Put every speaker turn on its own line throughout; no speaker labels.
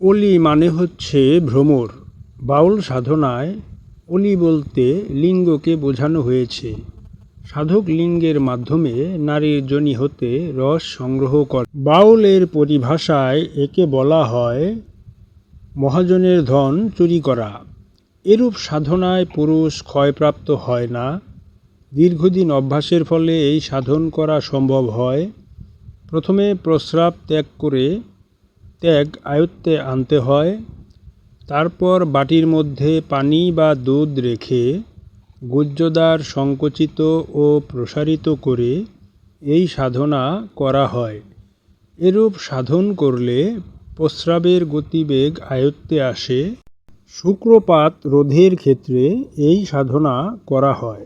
অলি মানে হচ্ছে ভ্রমর। বাউল সাধনায় অলি বলতে লিঙ্গকে বোঝানো হয়েছে। সাধক লিঙ্গের মাধ্যমে নারীর যোনি হতে রস সংগ্রহ করে। বাউলের পরিভাষায় একে বলা হয় মহাজনের ধন চুরি করা। এরূপ সাধনায় পুরুষ ক্ষয়প্রাপ্ত হয় না। দীর্ঘদিন অভ্যাসের ফলে এই সাধন করা সম্ভব হয়। প্রথমে প্রস্রাব ত্যাগ করে ত্যাগ আয়ত্তে আনতে হয়। তারপর বাটির মধ্যে পানি বা দুধ রেখে গুহ্যদ্বার সংকুচিত ও প্রসারিত করে এই সাধনা করা হয়। এরূপ সাধন করলে প্রস্রাবের গতিবেগ আয়ত্তে আসে। শুক্রপাত রোধের ক্ষেত্রে এই সাধনা করা হয়।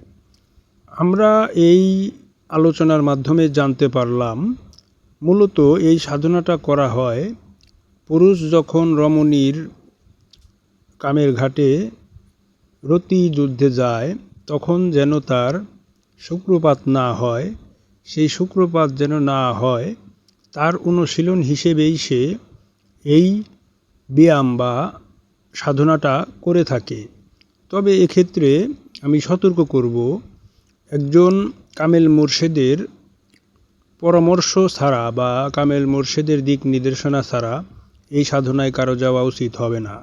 আমরা এই আলোচনার মাধ্যমে জানতে পারলাম, মূলত এই সাধনাটা করা হয় পুরুষ যখন রমণীর কামের ঘাটে রতি যুদ্ধে যায়, তখন যেন তার শুক্রপাত না হয়, সেই শুক্রপাত যেন না হয়, তার অনুশীলন হিসেবেই সে এই ব্যায়াম বা সাধনাটা করে থাকে। তবে এক্ষেত্রে আমি সতর্ক করব, একজন কামেল মুর্শেদের পরামর্শ ছাড়া বা কামেল মোর্শেদের দিক নির্দেশনা ছাড়া এই সাধনায় কারও যাওয়া উচিত হবে না।